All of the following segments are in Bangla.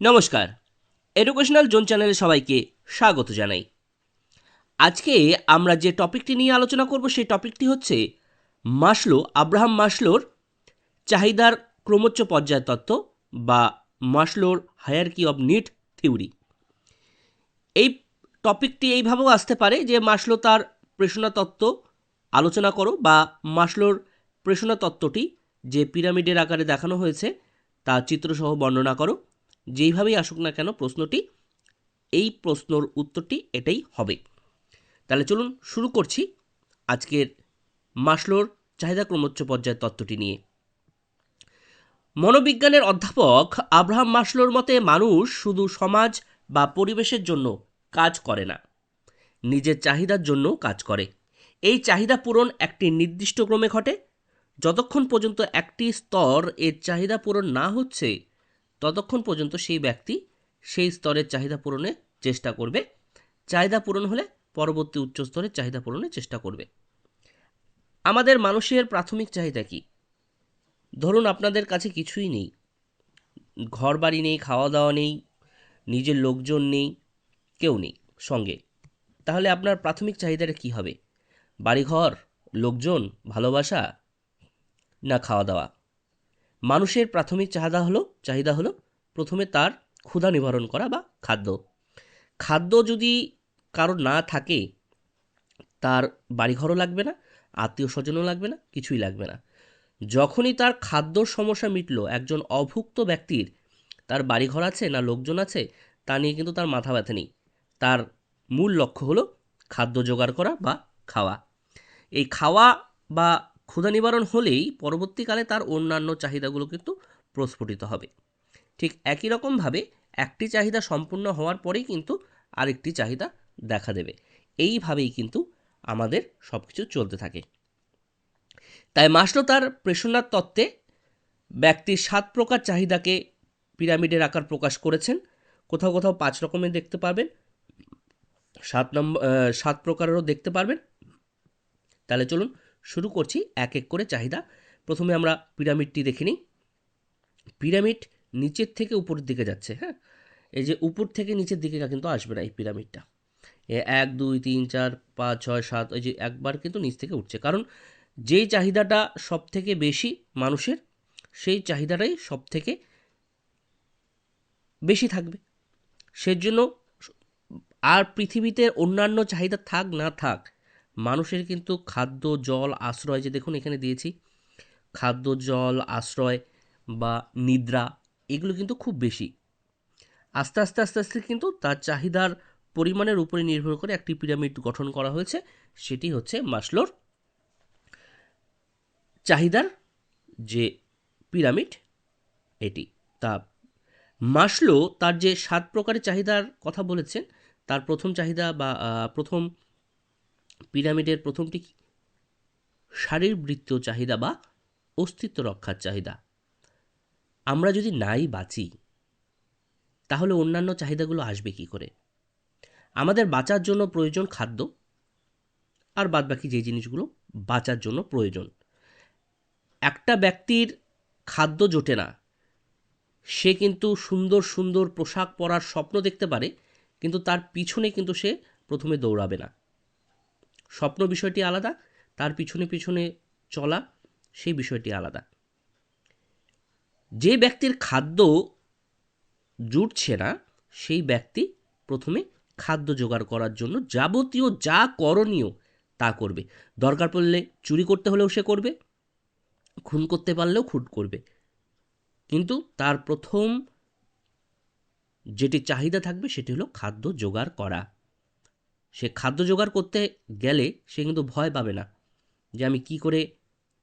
নমস্কার। এডুকেশনাল জোন চ্যানেলে সবাইকে স্বাগত জানাই। আজকে আমরা যে টপিকটি নিয়ে আলোচনা করব, সেই টপিকটি হচ্ছে মাসলো, আব্রাহাম মাসলোর চাহিদার ক্রমোচ্চ পর্যায় তত্ত্ব বা মাসলোর হায়ারকি অব নিট থিওরি এই টপিকটি এইভাবেও আসতে পারে যে মাসলো তার প্রেষণা তত্ত্ব আলোচনা করো বা মাসলোর প্রেষণা তত্ত্বটি যে পিরামিডের আকারে দেখানো হয়েছে, তা চিত্রসহ বর্ণনা করো। যেইভাবেই আসুক না কেন প্রশ্নটি, এই প্রশ্নর উত্তরটি এটাই হবে। তাহলে চলুন শুরু করছি আজকের মাসলোর চাহিদা ক্রমোচ্চ পর্যায়ের তত্ত্বটি নিয়ে। মনোবিজ্ঞানের অধ্যাপক আব্রাহাম মাসলোর মতে মানুষ শুধু সমাজ বা পরিবেশের জন্য কাজ করে না, নিজের চাহিদার জন্যও কাজ করে। এই চাহিদা পূরণ একটি নির্দিষ্ট ক্রমে ঘটে, যতক্ষণ পর্যন্ত একটি স্তর এর চাহিদা পূরণ না হচ্ছে ততক্ষণ পর্যন্ত সেই ব্যক্তি সেই স্তরের চাহিদা পূরণের চেষ্টা করবে। চাহিদা পূরণ হলে পরবর্তী উচ্চ স্তরের চাহিদা পূরণের চেষ্টা করবে। আমাদের মানুষের প্রাথমিক চাহিদা কি? ধরুন আপনাদের কাছে কিছুই নেই। ঘর বাড়ি নেই খাওয়া দাওয়া নেই, নিজের লোকজন নেই, কেউ নেই সঙ্গে। তাহলে আপনার প্রাথমিক চাহিদাটা কি হবে? বাড়িঘর, লোকজন, ভালোবাসা না খাওয়া দাওয়া মানুষের প্রাথমিক চাহিদা হলো চাহিদা হলো প্রথমে তার ক্ষুধা নিবারণ করা বা খাদ্য। খাদ্য যদি কারোর না থাকে, তার বাড়িঘরও লাগবে না আত্মীয় স্বজনও লাগবে না, কিছুই লাগবে না। যখনই তার খাদ্যর সমস্যা মিটলো, একজন অভুক্ত ব্যক্তির তার বাড়িঘর আছে না লোকজন আছে, তা নিয়ে কিন্তু তার মাথা ব্যথা নেই। তার মূল লক্ষ্য হলো খাদ্য জোগাড় করা বা খাওয়া। এই খাওয়া বা ক্ষুধা নিবারণ হলেই পরবর্তীকালে তার অন্যান্য চাহিদাগুলো কিন্তু প্রস্ফুটিত হবে। ঠিক একই রকমভাবে একটি চাহিদা সম্পূর্ণ হওয়ার পরেই কিন্তু আরেকটি চাহিদা দেখা দেবে। এইভাবেই কিন্তু আমাদের সব কিছু চলতে থাকে। তাই মাসলো তার প্রেষণার তত্ত্বে ব্যক্তির সাত প্রকার চাহিদাকে পিরামিডের আকার প্রকাশ করেছেন। কোথাও কোথাও পাঁচ রকমের দেখতে পাবেন সাত নম্বর সাত প্রকারেরও দেখতে পারবেন। তাহলে চলুন শুরু করছি এক এক করে চাহিদা। প্রথমে আমরা পিরামিডটি দেখে নিই। পিরামিড নিচের থেকে উপরের দিকে যাচ্ছে হ্যাঁ? এই যে উপর থেকে নিচের দিকে কিন্তু আসবে না এই পিরামিডটা। এ এক, দুই, তিন, চার, পাঁচ, ছয়, সাত ওই যে একবার কিন্তু নিচ থেকে উঠছে। কারণ যেই চাহিদাটা সব থেকে বেশি মানুষের, সেই চাহিদাটাই সব থেকে বেশি থাকবে। সেজন্য আর পৃথিবীতে অন্যান্য চাহিদা থাক না থাক মানুষের কিন্তু খাদ্য, জল, আশ্রয় যে দেখুন এখানে দিয়েছি, খাদ্য, জল, আশ্রয় বা নিদ্রা এগুলো কিন্তু খুব বেশি। আস্তে আস্তে আস্তে আস্তে কিন্তু তার চাহিদার পরিমাণের উপরে নির্ভর করে একটি পিরামিড গঠন করা হয়েছে, সেটি হচ্ছে মাসলোর চাহিদার যে পিরামিড এটি। তা মাসলো তার যে সাত প্রকারের চাহিদার কথা বলেছেন, তার প্রথম চাহিদা বা প্রথম পিরামিডের প্রথমটি কি? শারীরবৃত্তীয় চাহিদা বা অস্তিত্ব রক্ষার চাহিদা? আমরা যদি নাই বাঁচি, তাহলে অন্যান্য চাহিদাগুলো আসবে কি করে? আমাদের বাঁচার জন্য প্রয়োজন খাদ্য, আর বাদবাকি যে জিনিসগুলো বাঁচার জন্য প্রয়োজন। একটা ব্যক্তির খাদ্য জোটে না। সে কিন্তু সুন্দর সুন্দর পোশাক পরার স্বপ্ন দেখতে পারে, কিন্তু তার পিছনে কিন্তু সে প্রথমে দৌড়াবে না। স্বপ্ন বিষয়টি আলাদা, তার পিছনে পিছনে চলা সেই বিষয়টি আলাদা। যে ব্যক্তির খাদ্য জুটছে না, সেই ব্যক্তি প্রথমে খাদ্য জোগাড় করার জন্য যাবতীয় যা করণীয় তা করবে। দরকার পড়লে চুরি করতে হলেও সে করবে, খুন করতে পারলেও খুন করবে। কিন্তু তার প্রথম যেটি চাহিদা থাকবে সেটি হলো খাদ্য জোগাড় করা। সে খাদ্য জোগাড় করতে গেলে সে কিন্তু ভয় পাবে না যে আমি কি করে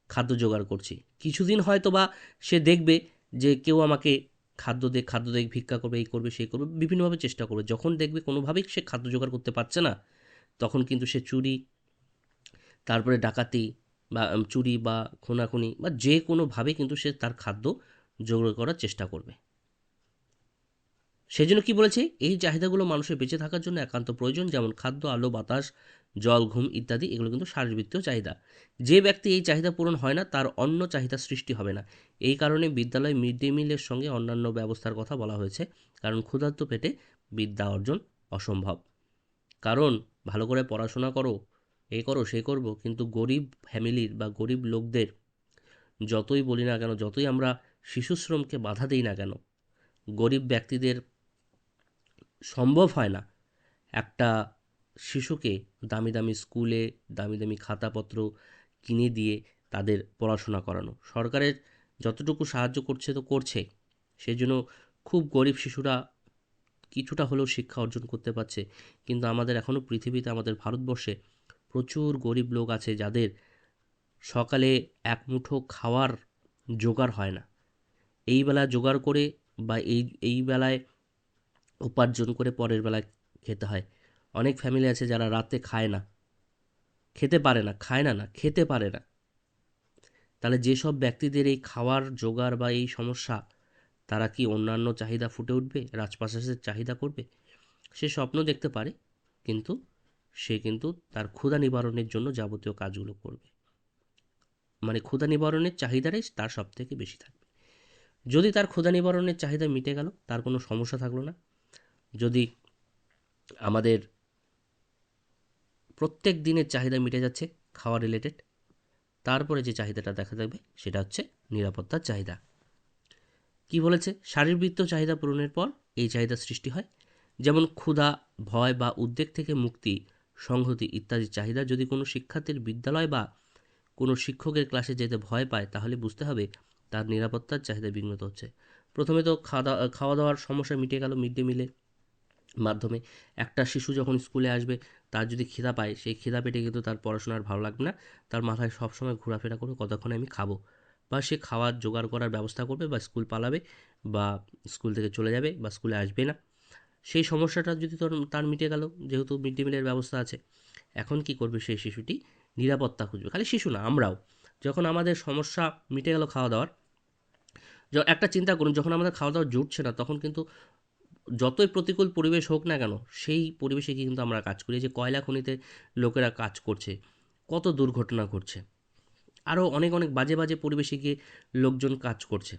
খাদ্য জোগাড় করছি। কিছুদিন হয়তো বা সে দেখবে যে কেউ আমাকে খাদ্য দে, খাদ্য দেখ, ভিক্ষা করবে, এই করবে সেই করবে, বিভিন্নভাবে চেষ্টা করবে। যখন দেখবে কোনোভাবেই সে খাদ্য জোগাড় করতে পারছে না, তখন কিন্তু সে চুরি, তারপরে ডাকাতি বা চুরি বা, খুনাখুনি বা যে কোনোভাবে কিন্তু সে তার খাদ্য জোগাড় করার চেষ্টা করবে। সেজন্য কি বলেছে? এই চাহিদাগুলো মানুষের বেঁচে থাকার জন্য একান্ত প্রয়োজন, যেমন খাদ্য, আলো, বাতাস, জল, ঘুম ইত্যাদি। এগুলো কিন্তু শারীরবৃত্তীয় চাহিদা। যে ব্যক্তি এই চাহিদা পূরণ হয় না, তার অন্য চাহিদা সৃষ্টি হবে না। এই কারণে বিদ্যালয় মিড ডে মিলের সঙ্গে অন্যান্য ব্যবস্থার কথা বলা হয়েছে, কারণ ক্ষুধার্ত পেটে বিদ্যা অর্জন অসম্ভব। কারণ, ভালো করে পড়াশোনা করো এই করো, সে করব, কিন্তু গরিব ফ্যামিলির বা গরিব লোকদের যতই বলি না কেন, যতই আমরা শিশুশ্রমকে বাধা দিই না কেন, গরিব ব্যক্তিদের সম্ভব হয় না। একটা শিশুকে দামি দামি স্কুলে দামি দামি খাতাপত্র কিনে দিয়ে তাদের পড়াশোনা করানো। সরকারের যতটুকু সাহায্য করছে তো করছে। সেই জন্য খুব গরিব শিশুরা কিছুটা হলেও শিক্ষা অর্জন করতে পারছে। কিন্তু আমাদের এখনও পৃথিবীতে, আমাদের ভারতবর্ষে প্রচুর গরিব লোক আছে যাদের সকালে এক মুঠো খাওয়ার জোগাড় হয় না। এই বেলা জোগাড় করে বা এই এই বেলায় উপার্জন করে পরের বেলায় খেতে হয়। অনেক ফ্যামিলি আছে যারা রাতে খায় না। খেতে পারে না, খায় না না, খেতে পারে না। তাহলে যেসব ব্যক্তিদের এই খাওয়ার, জোগাড় বা এই সমস্যা, তারা কি অন্যান্য চাহিদা ফুটে উঠবে? রাজপ্রাসাদের চাহিদা করবে? সে স্বপ্ন দেখতে পারে, কিন্তু সে কিন্তু তার ক্ষুধা নিবারণের জন্য যাবতীয় কাজগুলো করবে। মানে ক্ষুধা নিবারণের চাহিদাটাই তার সব থেকে বেশি থাকবে। যদি তার ক্ষুধা নিবারণের চাহিদা মিটে গেল, তার কোনো সমস্যা থাকল না। যদি আমাদের প্রত্যেক দিনের চাহিদা মিটে যাচ্ছে খাওয়া রিলেটেড তারপরে যে চাহিদাটা দেখা যাবে সেটা হচ্ছে নিরাপত্তার চাহিদা। কি বলেছে? শারীরবৃত্ত চাহিদা পূরণের পর এই চাহিদা সৃষ্টি হয়। যেমন ক্ষুধা, ভয় বা উদ্বেগ থেকে মুক্তি, সংহতি ইত্যাদি চাহিদা যদি কোনো শিক্ষার্থীর বিদ্যালয় বা কোনো শিক্ষকের ক্লাসে যেতে ভয় পায়, তাহলে বুঝতে হবে তার নিরাপত্তার চাহিদা বিঘ্নত হচ্ছে। প্রথমে তো খাওয়া খাওয়া দাওয়ার সমস্যা মিটে গেল মিড ডে মিলের মাধ্যমে। একটা শিশু যখন স্কুলে আসবে, তার যদি খিদা পায়, সেই খিদা পেটে কিন্তু তার পড়াশোনার ভালো লাগবে না। তার মাথায় সবসময় ঘোরাফেরা করবে কতক্ষণে আমি খাব? বা সে খাওয়ার, জোগাড় করার ব্যবস্থা করবে বা স্কুল পালাবে বা স্কুল থেকে চলে যাবে বা স্কুলে আসবে না। সেই সমস্যাটা যদি তোর, তার মিটে গেল, যেহেতু মিড ডে মিলের ব্যবস্থা আছে, এখন কি করবে সেই শিশুটি? নিরাপত্তা খুঁজবে। খালি শিশু না, আমরাও। যখন আমাদের সমস্যা মিটে গেল খাওয়া দাওয়ার একটা চিন্তা করুন, যখন আমাদের খাওয়া দাওয়া জুটছে না, তখন কিন্তু যতই প্রতিকূল পরিবেশ হোক না কেন, সেই পরিবেশে কিন্তু আমরা কাজ করি। যে কয়লা খনিতে লোকেরা কাজ করছে, কত দুর্ঘটনা ঘটছে। আরও অনেক অনেক বাজে বাজে পরিবেশে গিয়ে লোকজন কাজ করছে।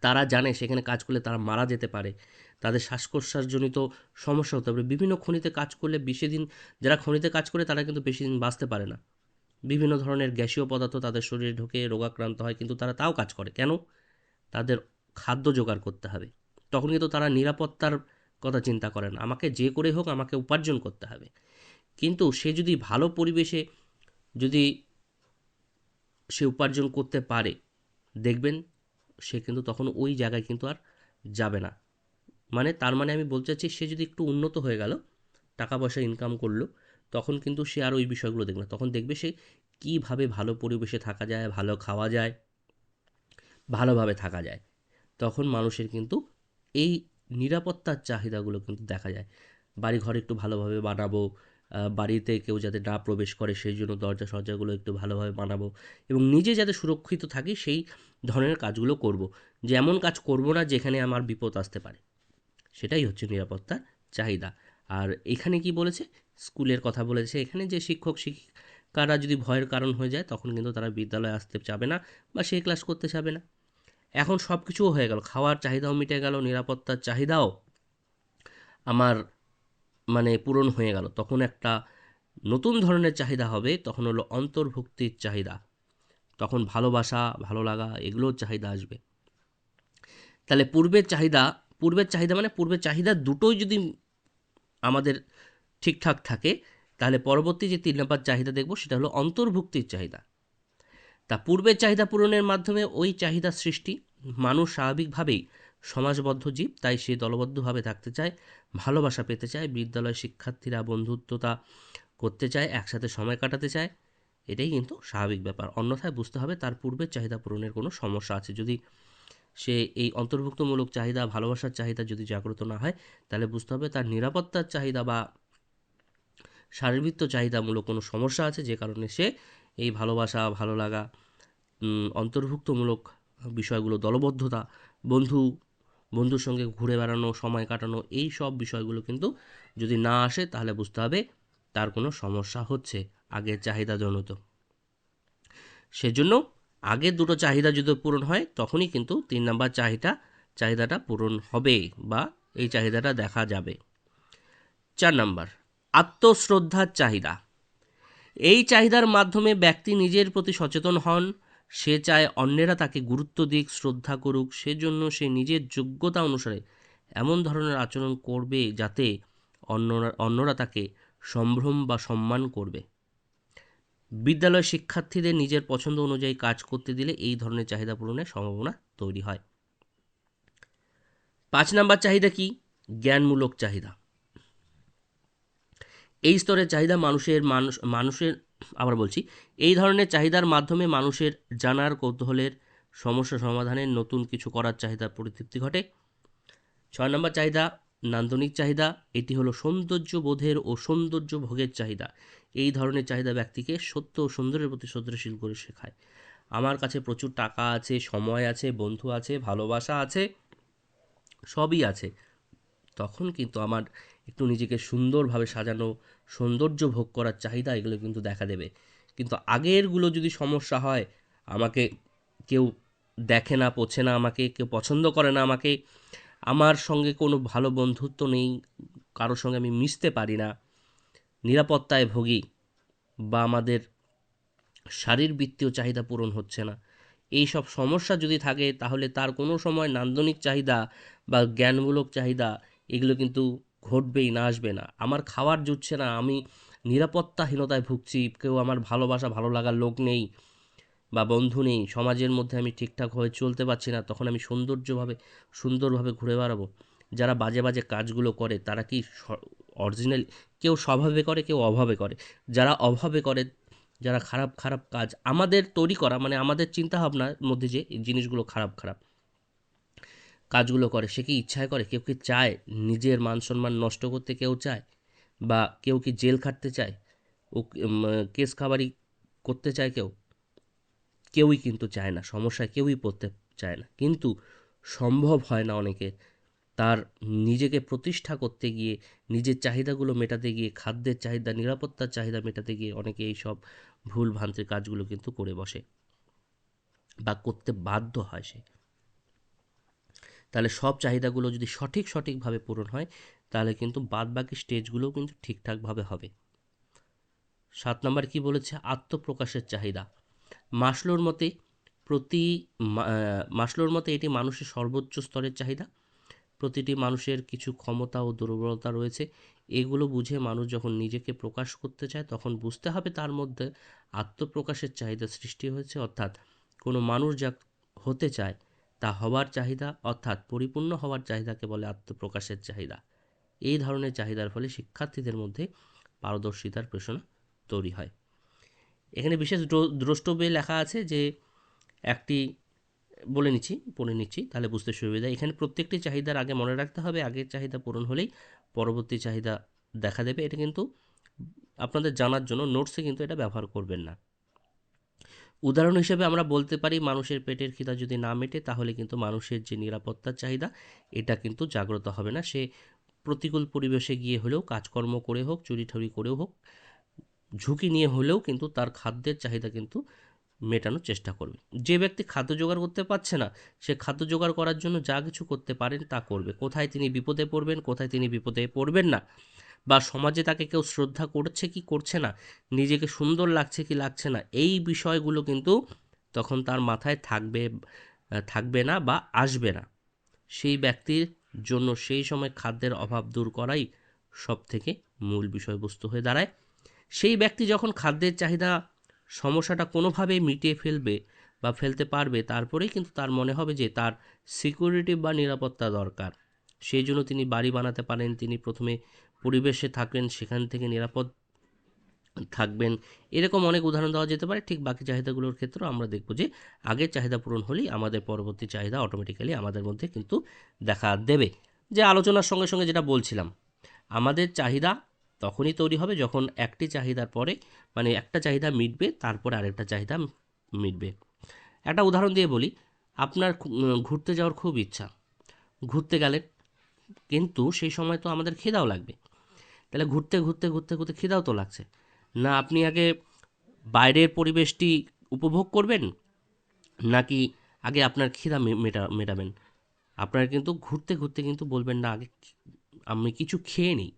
তারা জানে সেখানে কাজ করলে তারা মারা যেতে পারে। তাদের শ্বাস প্রশ্বাসজনিত সমস্যা হতে পারে। বিভিন্ন খনিতে কাজ করলে বেশি দিন, যারা খনিতে কাজ করে তারা কিন্তু বেশি দিন বাঁচতে পারে না। বিভিন্ন ধরনের গ্যাসীয় পদার্থ তাদের শরীরে ঢুকে, রোগাক্রান্ত হয়, কিন্তু তারা তাও কাজ করে। কেন? তাদের খাদ্য জোগাড় করতে হবে। তখন কিন্তু তারা নিরাপত্তার কথা চিন্তা করে না আমাকে যে করে হোক আমাকে উপার্জন করতে হবে। কিন্তু সে যদি ভালো পরিবেশে যদি সে উপার্জন করতে পারে, দেখবেন সে কিন্তু তখন ওই জায়গায় কিন্তু আর যাবে না। মানে তার মানে আমি বলতে চাচ্ছি, সে যদি একটু উন্নত হয়ে গেল, টাকা পয়সা ইনকাম করল, তখন কিন্তু সে আর ওই বিষয়গুলো দেখবে না। তখন দেখবে সে কীভাবে ভালো পরিবেশে থাকা যায়, ভালো খাওয়া যায়, ভালোভাবে থাকা যায়। তখন মানুষের কিন্তু এই নিরাপত্তার চাহিদাগুলো কিন্তু দেখা যায়। বাড়ি ঘর একটু ভালোভাবে বানাবো বাড়িতে কেউ যাতে না প্রবেশ করে সেই জন্য দরজা সজ্জাগুলো একটু ভালোভাবে বানাবো এবং নিজে যাতে সুরক্ষিত থাকি সেই ধরনের কাজগুলো করব। যে এমন কাজ করব না যেখানে আমার বিপদ আসতে পারে। সেটাই হচ্ছে নিরাপত্তার চাহিদা। আর এখানে কি বলেছে? স্কুলের কথা বলেছে। এখানে যে শিক্ষক, শিক্ষিকারা যদি ভয়ের কারণ হয়ে যায়, তখন কিন্তু তারা বিদ্যালয়ে আসতে যাবে না বা সেই ক্লাস করতে চাবে না। এখন সব কিছুও হয়ে গেল। খাওয়ার চাহিদাও মিটে গেল, নিরাপত্তার চাহিদাও আমার মানে পূরণ হয়ে গেল। তখন একটা নতুন ধরনের চাহিদা হবে, তখন হলো অন্তর্ভুক্তির চাহিদা। তখন ভালোবাসা, ভালো লাগা, এগুলোর চাহিদা আসবে। তাহলে পূর্বের চাহিদা পূর্বের চাহিদা মানে পূর্বের চাহিদা দুটোই যদি আমাদের ঠিকঠাক থাকে, তাহলে পরবর্তী যে তিন নম্বর চাহিদা দেখব, সেটা হলো অন্তর্ভুক্তির চাহিদা। তা পূর্বের চাহিদা পূরণের মাধ্যমে ওই চাহিদা সৃষ্টি। মানুষ স্বাভাবিকভাবেই সমাজবদ্ধ জীব, তাই সে দলবদ্ধভাবে থাকতে চায়, ভালোবাসা পেতে চায়, বিদ্যালয় শিক্ষার্থীরা বন্ধুত্বতা করতে চায়, একসাথে সময় কাটাতে চায়। এটাই কিন্তু স্বাভাবিক ব্যাপার। অন্যথায় বুঝতে হবে তার পূর্বের চাহিদা পূরণের কোনো সমস্যা আছে। যদি সে এই অন্তর্ভুক্তমূলক চাহিদা, ভালোবাসার চাহিদা যদি জাগ্রত না হয়, তাহলে বুঝতে হবে তার নিরাপত্তার চাহিদা বা শারীরবৃত্ত চাহিদামূলক কোনো সমস্যা আছে, যে কারণে সে এই ভালোবাসা, ভালো লাগা অন্তর্ভুক্তমূলক বিষয়গুলো, দলবদ্ধতা, বন্ধু, বন্ধুর সঙ্গে ঘুরে বেড়ানো, সময় কাটানো, এই সব বিষয়গুলো কিন্তু যদি না আসে তাহলে বুঝতে হবে তার কোনো সমস্যা হচ্ছে আগের চাহিদাজনিত। সেজন্য আগের দুটো চাহিদা যদি পূরণ হয় তখনই কিন্তু তিন নাম্বার চাহিদা, চাহিদাটা পূরণ হবে বা এই চাহিদাটা দেখা যাবে। চার নাম্বার, আত্মশ্রদ্ধার চাহিদা। এই চাহিদার মাধ্যমে ব্যক্তি নিজের প্রতি সচেতন হন। সে চায় অন্যেরা তাকে গুরুত্ব দিক, শ্রদ্ধা করুক। সেজন্য সে নিজের যোগ্যতা অনুসারে এমন ধরনের আচরণ করবে যাতে অন্যরা অন্যরা তাকে সম্ভ্রম বা সম্মান করবে। বিদ্যালয় শিক্ষার্থীদের নিজের পছন্দ অনুযায়ী কাজ করতে দিলে এই ধরনের চাহিদা পূরণের সম্ভাবনা তৈরি হয়। পাঁচ নাম্বার চাহিদা কি? জ্ঞানমূলক চাহিদা। এই স্তরের চাহিদা মানুষের মানুষ মানুষের, আবার বলছি, এই ধরনের চাহিদার মাধ্যমে মানুষের জানার কৌতূহলের সমস্যা সমাধানের নতুন কিছু করার চাহিদার পরিতৃপ্তি ঘটে। ছয় নম্বর চাহিদা, নান্দনিক চাহিদা, এটি হলো সৌন্দর্য বোধের ও সৌন্দর্য ভোগের চাহিদা। এই ধরনের চাহিদা ব্যক্তিকে সত্য ও সুন্দরের প্রতি শ্রদ্ধাশীল করে শেখায়। আমার কাছে প্রচুর টাকা আছে, সময় আছে, বন্ধু আছে, ভালোবাসা আছে, সবই আছে। তখন কিন্তু আমার একটু নিজেকে সুন্দরভাবে সাজানো, সৌন্দর্য ভোগ করার চাহিদা এগুলো কিন্তু দেখা দেবে। কিন্তু আগেরগুলো যদি সমস্যা হয়, আমাকে কেউ দেখে না, পোছে না আমাকে, কেউ পছন্দ করে না আমাকে, আমার সঙ্গে কোনো ভালো বন্ধুত্ব নেই, কারোর সঙ্গে আমি মিশতে পারি না, নিরাপত্তায় ভোগী বা আমাদের শারীরবৃত্তীয় চাহিদা পূরণ হচ্ছে না এই সব সমস্যা যদি থাকে, তাহলে তার কোনো সময় নান্দনিক চাহিদা বা জ্ঞানমূলক চাহিদা এগুলো কিন্তু ঘটবেই, না আসবে না। আমার খাওয়ার জুটছে না, আমি নিরাপত্তাহীনতায় ভুগছি, কেউ আমার ভালোবাসা, ভালো লাগার লোক নেই বা বন্ধু নেই, সমাজের মধ্যে আমি ঠিকঠাক হয়ে চলতে পারছি না, তখন আমি সৌন্দর্যভাবে, সুন্দরভাবে ঘুরে বেড়াবো। যারা বাজে বাজে কাজগুলো করে, তারা কি অরিজিনাল কেউ স্বভাবে করে, কেউ অভাবে করে। যারা অভাবে করে, যারা খারাপ খারাপ কাজ, আমাদের তৈরি করা মানে আমাদের চিন্তাভাবনার মধ্যে যে জিনিসগুলো খারাপ খারাপ কাজগুলো করে, সে কি ইচ্ছায় করে? কেউ কি চায় নিজের মান সম্মান নষ্ট করতে কেউ চায়? বা কেউ কি জেল খাটতে চায়? ও কেস খাবারি করতে চায় কেউ? কেউই কিন্তু চায় না, সমস্যায় কেউই পড়তে চায় না। কিন্তু সম্ভব হয় না অনেকের তার নিজেকে প্রতিষ্ঠা করতে গিয়ে, নিজের চাহিদাগুলো মেটাতে গিয়ে, খাদ্যের চাহিদা, নিরাপত্তার চাহিদা মেটাতে গিয়ে অনেকে এই সব ভুল ভ্রান্তির কাজগুলো কিন্তু করে বসে বা করতে বাধ্য হয় সে। তাহলে সব চাহিদাগুলো যদি সঠিক সঠিকভাবে পূরণ হয়, তাহলে কিন্তু বাদ বাকি স্টেজগুলোও কিন্তু ঠিকঠাকভাবে হবে। সাত নম্বর কি বলেছে? আত্মপ্রকাশের চাহিদা। মাসলোর মতে প্রতি মাসলোর মতে এটি মানুষের সর্বোচ্চ স্তরের চাহিদা। প্রতিটি মানুষের কিছু ক্ষমতা ও দুর্বলতা রয়েছে। এগুলো বুঝে মানুষ যখন নিজেকে প্রকাশ করতে চায়, তখন বুঝতে হবে তার মধ্যে আত্মপ্রকাশের চাহিদা সৃষ্টি হয়েছে। অর্থাৎ কোনো মানুষ যা হতে চায় তা হওয়ার চাহিদা অর্থাৎ পরিপূর্ণ হওয়ার চাহিদাকে বলে আত্মপ্রকাশের চাহিদা। এই ধরনের চাহিদার ফলে শিক্ষার্থীদের মধ্যে পারদর্শিতার পেশনা তৈরি হয়। এখানে বিশেষ দ্রষ্টব্যে লেখা আছে যে, একটি, বলে নিচ্ছি, পড়ে নিচ্ছি, তাহলে বুঝতে সুবিধা। এখানে প্রত্যেকটি চাহিদার আগে মনে রাখতে হবে, আগের চাহিদা পূরণ হলেই পরবর্তী চাহিদা দেখা দেবে। এটা কিন্তু আপনাদের জানার জন্য, নোটসে কিন্তু এটা ব্যবহার করবেন না। উদাহরণ হিসেবে আমরা বলতে পারি, মানুষের পেটের খিদা যদি না মেটে, তাহলে কিন্তু মানুষের যে নিরাপত্তার চাহিদা, এটা কিন্তু জাগ্রত হবে না। সে প্রতিকূল পরিবেশে গিয়ে হলেও, কাজকর্ম করে হোক চুরি ঠুরি করেও হোক, ঝুঁকি নিয়ে হলেও কিন্তু তার খাদ্যের চাহিদা কিন্তু মেটানোর চেষ্টা করবে। যে ব্যক্তি খাদ্য জোগাড় করতে পারছে না, সে খাদ্য জোগাড় করার জন্য যা কিছু করতে পারেন তা করবে। কোথায় তিনি বিপদে পড়বেন, কোথায় তিনি বিপদে পড়বেন না। বা সমাজে তাকে কেউ শ্রদ্ধা করছে কি করছে না, নিজেকে সুন্দর লাগছে কি লাগছে না, এই বিষয়গুলো কিন্তু তখন তার মাথায় থাকবে থাকবে না বা আসবে না। সেই ব্যক্তির জন্য সেই সময় খাদ্যের অভাব দূর করাই সব থেকে মূল বিষয়বস্তু হয়ে দাঁড়ায়। সেই ব্যক্তি যখন খাদ্যের চাহিদা, সমস্যাটা কোনোভাবেই মিটিয়ে ফেলবে বা ফেলতে পারবে, তারপরেই কিন্তু তার মনে হবে যে তার সিকিউরিটি বা নিরাপত্তা দরকার। সেই জন্য তিনি বাড়ি বানাতে পারেন, তিনি প্রথমে পরিবেশে থাকবেন, সেখান থেকে নিরাপদ থাকবেন। এরকম অনেক উদাহরণ দেওয়া যেতে পারে, ঠিক বাকি চাহিদাগুলোর ক্ষেত্রেও আমরা দেখব যে আগের চাহিদা পূরণ হলেই আমাদের পরবর্তী চাহিদা অটোমেটিক্যালি আমাদের মধ্যে কিন্তু দেখা দেবে। যে আলোচনার সঙ্গে সঙ্গে যেটা বলছিলাম, আমাদের চাহিদা তখনই তৈরি হবে যখন একটি চাহিদার পরে মানে একটা চাহিদা মিটবে, তারপরে আরেকটা চাহিদা মিটবে। একটা উদাহরণ দিয়ে বলি, আপনার ঘুরতে যাওয়ার খুব ইচ্ছা, ঘুরতে গেলে কিন্তু সেই সময় তো আমাদের খিদাও লাগবে। তাহলে ঘুরতে ঘুরতে ঘুরতে ঘুরতে খিদাও তো লাগছে। না আপনি আগে বাইরের পরিবেশটি উপভোগ করবেন, নাকি আগে আপনার খিদা মেটা, মেটাবেন? আপনারা কিন্তু ঘুরতে ঘুরতে কিন্তু বলবেন, না, আগে আমি কিছু খেয়ে নিই।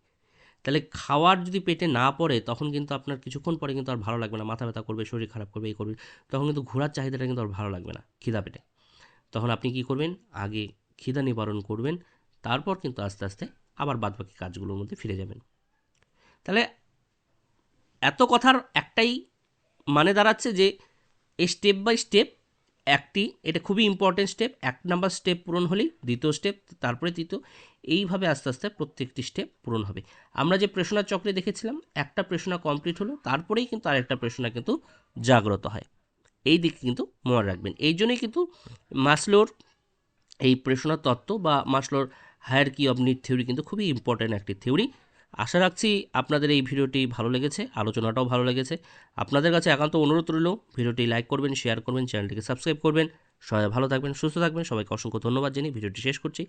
তাহলে খাওয়ার যদি পেটে না পড়ে, তখন কিন্তু আপনার কিছুক্ষণ পরে কিন্তু আর ভালো লাগবে না। মাথা ব্যথা করবে, শরীর খারাপ করবে, এই করবে। তখন কিন্তু ঘোরার চাহিদাটা কিন্তু আর ভালো লাগবে না, খিদা পেটে। তখন আপনি কি করবেন? আগে খিদা নিবারণ করবেন তারপর কিন্তু আস্তে আস্তে আবার বাদবাকি কাজগুলোর মধ্যে ফিরে যাবেন। তাহলে এত কথার একটাই মানে দাঁড়াচ্ছে যে স্টেপ বাই স্টেপ একটি, এটা খুবই ইম্পর্টেন্ট স্টেপ এক নাম্বার স্টেপ পূরণ হলেই দ্বিতীয় স্টেপ তারপরে তৃতীয়, এইভাবে আস্তে আস্তে প্রত্যেকটি স্টেপ পূরণ হবে। আমরা যে প্রেষণার চক্রে দেখেছিলাম, একটা প্রেষণা কমপ্লিট হলো, তারপরেই কিন্তু আরেকটা প্রেষণা কিন্তু জাগ্রত হয়। এই দিকে কিন্তু মনে রাখবেন। এই জন্যই কিন্তু মাসলোর এই প্রেষণা তত্ত্ব বা মাসলোর hierarchy of need theory কিন্তু খুবই ইম্পর্ট্যান্ট একটি থিওরি আশা রাখছি আপনাদের এই ভিডিওটি ভালো লেগেছে, আলোচনাটাও ভালো লেগেছে। আপনাদের কাছে একান্ত অনুরোধ রইল, ভিডিওটি লাইক করবেন শেয়ার করবেন চ্যানেলটিকে সাবস্ক্রাইব করবেন। সবাই ভালো থাকবেন, সুস্থ থাকবেন। সবাইকে অসংখ্য ধন্যবাদ জানিয়ে ভিডিওটি শেষ করছি।